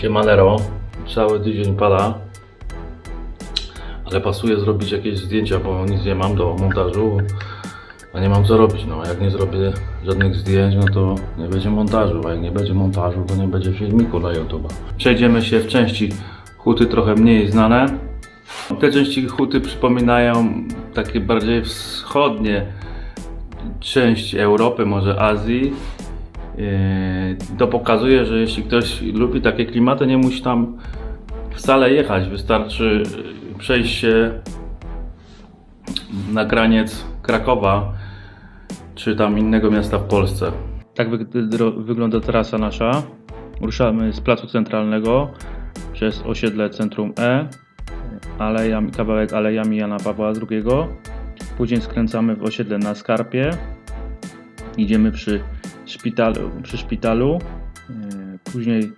Siemanero, cały tydzień pada, ale pasuje zrobić jakieś zdjęcia, bo nic nie mam do montażu, a nie mam co robić. No, jak nie zrobię żadnych zdjęć, no to nie będzie montażu, a jak nie będzie montażu, to nie będzie filmiku na YouTube. Przejdziemy się w części huty trochę mniej znane. Te części huty przypominają takie bardziej wschodnie część Europy, może Azji. Yy, To pokazuje, że jeśli ktoś lubi takie klimaty, nie musi tam wcale jechać. Wystarczy yy, przejść się na graniec Krakowa czy tam innego miasta w Polsce. Tak wygląda trasa nasza. Ruszamy z placu centralnego przez osiedle centrum E, kawałek alejami Jana Pawła II. Później skręcamy w osiedle na Skarpie. Idziemy przy szpitalu, przy szpitalu, yy, później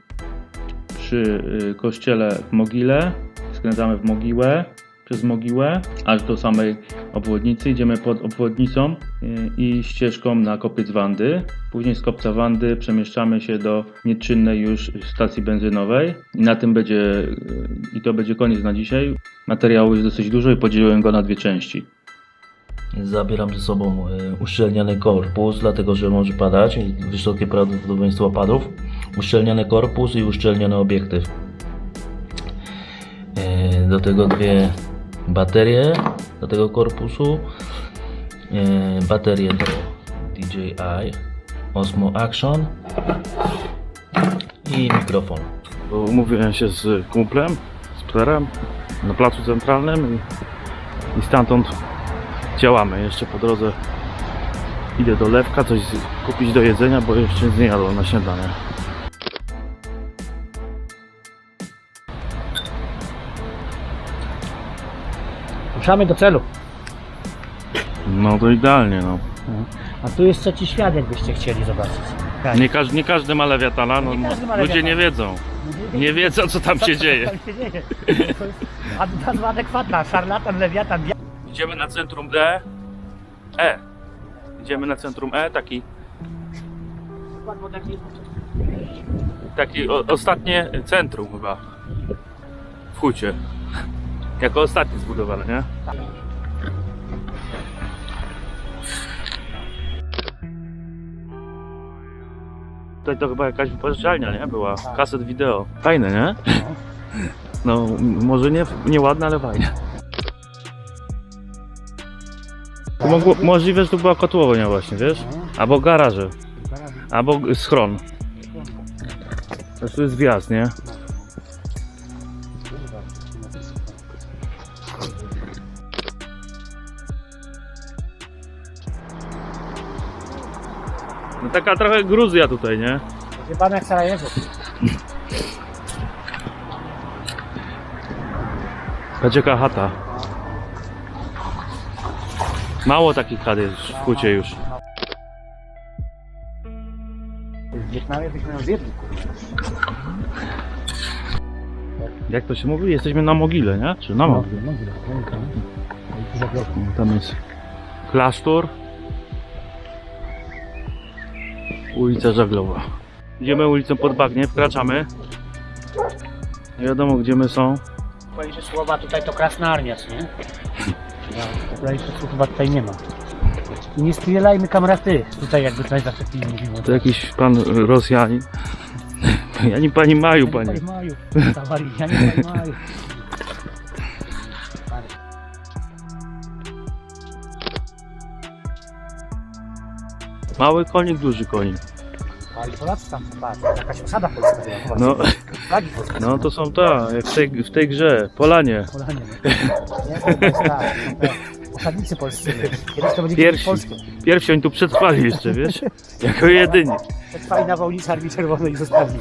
przy yy, kościele w Mogile, skręcamy w Mogiłę, przez Mogiłę, aż do samej obwodnicy, idziemy pod obwodnicą yy, i ścieżką na kopiec Wandy. Później z kopca Wandy przemieszczamy się do nieczynnej już stacji benzynowej i na tym będzie, i to będzie koniec na dzisiaj. Materiału jest dosyć dużo i podzieliłem go na dwie części. Zabieram ze sobą e, uszczelniany korpus, dlatego że może padać, wysokie prawdopodobieństwo opadów. Uszczelniany korpus i uszczelniony obiektyw. E, Do tego dwie baterie do tego korpusu. E, Baterie do DJI Osmo Action i mikrofon. Umówiłem się z kumplem, z plerem na placu centralnym i, i stamtąd działamy. Jeszcze po drodze idę do Lewka coś kupić do jedzenia, bo jeszcze nie jadłem na śniadanie. Ruszamy do celu. No to idealnie, no. A tu jest trzeci świat, jakbyście chcieli zobaczyć. Tak. Nie, każ, nie każdy ma lewiatana, no, Nie każdy ma ludzie lewiatana. nie wiedzą. Nie wiedzą co tam się dzieje. Co tam się dzieje? To jest ad- nazwa adekwatna. Szarlatan, lewiatan. Idziemy na centrum D. E. Idziemy na centrum E, taki, taki o, ostatnie centrum chyba. W Hucie. Jako ostatnie zbudowane, nie? Tutaj to chyba jakaś wypożyczalnia, nie? Była. Kaset wideo. Fajne, nie? No, może nie, nie ładne, ale fajne. Mogło, możliwe, że to była kotłownia właśnie, wiesz? Albo garaże. Albo schron. To tu jest wjazd, nie? No taka trochę Gruzja tutaj, nie? Wie pan jak Sarajewo. Patrz jaka chata. Mało takich chat jest w Hucie już. W Wietnamie byśmy. Jak to się mówi? Jesteśmy na mogile, nie? Czy na mogile? Tam jest klasztor. Ulica Żaglowa. Idziemy ulicą pod bagnie, wkraczamy. Nie wiadomo gdzie my są. Powiedzieć słowa tutaj to krasnarniacz, nie? Słów chyba tutaj nie ma. I nie strzelajmy kamera ty. Tutaj jakby tutaj zawsze film mówiło. To jakiś pan Rosjanin. Ja nie pani Maju, panie. Pani Maju. Ja nie pani Maju. Mały konik, duży konik. Ale Polacy tam są, patrz, jakaś osada polska była. No, Flagi polskie. no to są ta, jak w tej, w tej grze, Polanie. Polanie. Nie, to jest tak. Osadnicy polscy. Kiedyś to będzie Pierwsi. polskie. Pierwsi oni tu przetrwali jeszcze, wiesz? Jako jedyni. Przetrwali na wołnicy Armii Czerwonej i zostali.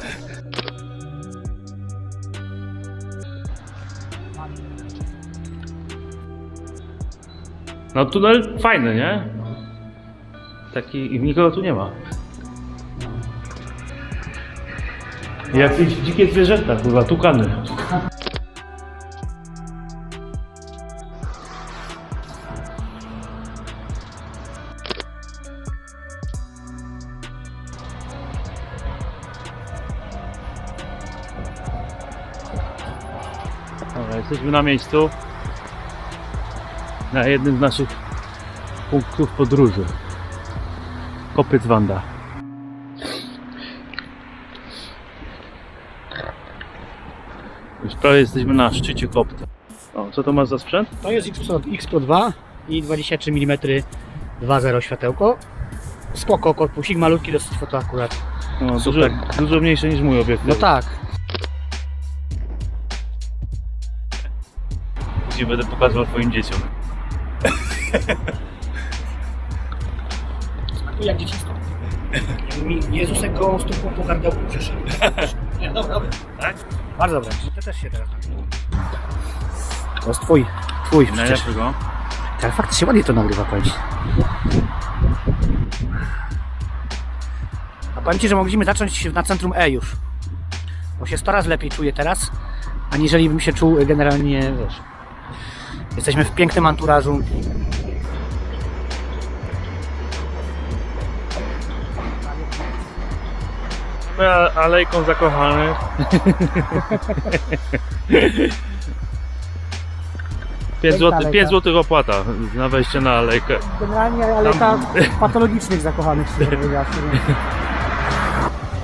No tunel fajny, nie? Taki, i nikogo tu nie ma. Jakieś dzikie zwierzęta, kurwa, tukany. Dobra, jesteśmy na miejscu. Na jednym z naszych punktów podróży. Kopyt Wanda. Prawie jesteśmy na szczycie kopta. O, co to masz za sprzęt? To jest X Pro 2 i 23 mm 2.0 światełko. Spoko, korpusik malutki, dosyć foto akurat. No, dużo, Super. dużo mniejsze niż mój obiektyw. No tak. Gdzie będę pokazywał twoim dzieciom. Jak dzieciństwo. Mi Jezusek go stópką po gardełku przeszedł. Nie, dobra, dobra. Tak? Bardzo dobra. To też się teraz To jest twój. Twój przecież. Najlepszego. Ale faktycznie ładnie to nagrywa, powiem ci. A powiem ci, że mogliśmy zacząć na centrum E już. Bo się 100 razy lepiej czuję teraz, aniżeli bym się czuł generalnie, wiesz. Jesteśmy w pięknym anturażu. My a- alejką zakochany. Pięć złoty, alejka. pięć złotych opłata na wejście na alejkę. Generalnie aleka patologicznych zakochanych, szczerze.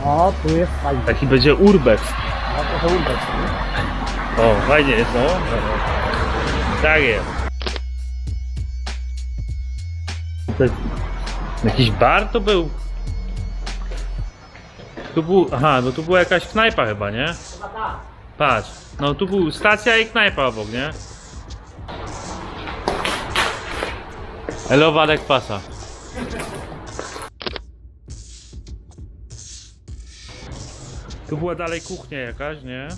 O, tu jest fajnie. Taki będzie urbex. O, trochę urbex. O, fajnie jest, no. Tak jest. To jest jakiś bar to był? Tu był, aha, bo tu była jakaś knajpa chyba, nie? Patrz, no tu był stacja i knajpa obok, nie? Elo Wadek Pasa. Tu była dalej kuchnia jakaś, nie?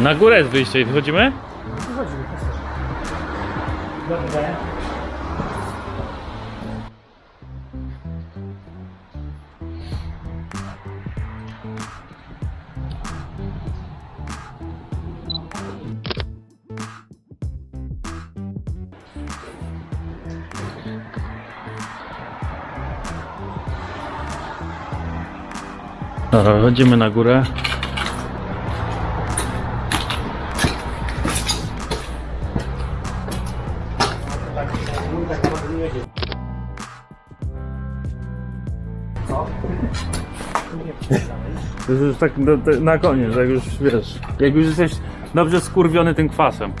Na górę jest wyjście i wychodzimy? Dobrze. Dobra, wychodzimy na górę. To jest już tak na, na koniec, jak już wiesz, jak już jesteś dobrze skurwiony tym kwasem.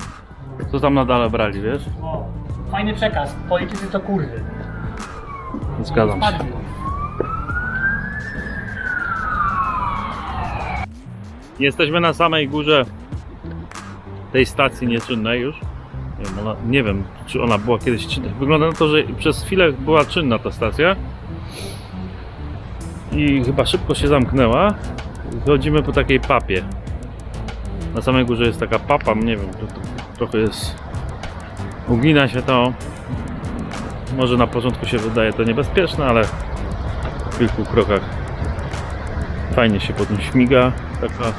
Co tam nadal brali, wiesz? O, fajny przekaz. Politycy to kurwy. Zgadzam się. Spadli. Jesteśmy na samej górze tej stacji nieczynnej już. Nie wiem, ona, nie wiem, czy ona była kiedyś czynna. Wygląda na to, że przez chwilę była czynna ta stacja. I chyba szybko się zamknęła. Chodzimy po takiej papie. Na samej górze jest taka papa, nie wiem, to, to trochę jest. Ugina się to. Może na początku się wydaje to niebezpieczne, ale w kilku krokach fajnie się po tym śmiga. Taka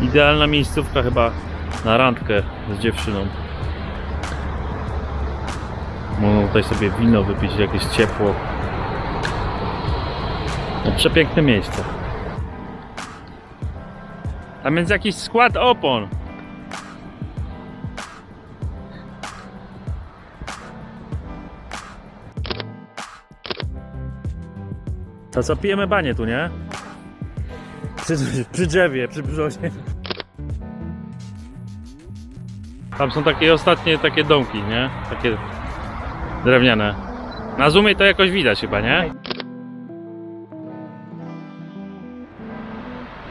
idealna miejscówka chyba na randkę z dziewczyną. Mogą tutaj sobie wino wypić, jakieś ciepło. Przepiękne miejsce. Tam jest jakiś skład opon. To co, pijemy banie tu, nie? Przy, przy drzewie, przy brzozie. Tam są takie ostatnie takie domki, nie? Takie drewniane. Na zoomie to jakoś widać chyba, nie?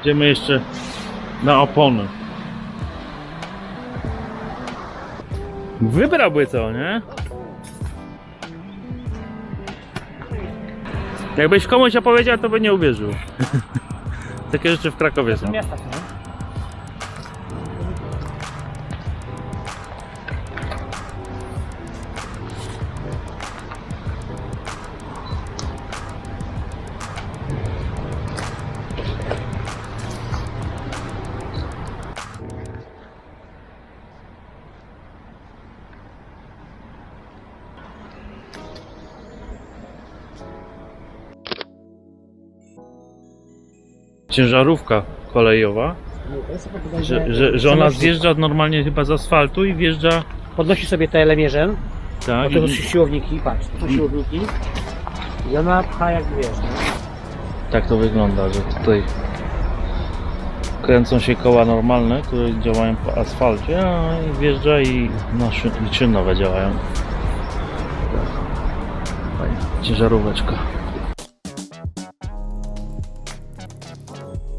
Idziemy jeszcze na opony. Wybrałby to, nie? Jakbyś komuś opowiedział, to by nie uwierzył. Takie rzeczy w Krakowie są. Miasta Ciężarówka kolejowa, że, że, że ona zjeżdża normalnie chyba z asfaltu i wjeżdża... Podnosi sobie te mierzem, Tak, bo to i, są siłowniki, patrz, to są siłowniki. I ona pcha jak wiesz. no. tak to wygląda, że tutaj kręcą się koła normalne, które działają po asfalcie, a i wjeżdża i, no, szy- i szynowe działają. Fajnie. Ciężaróweczka.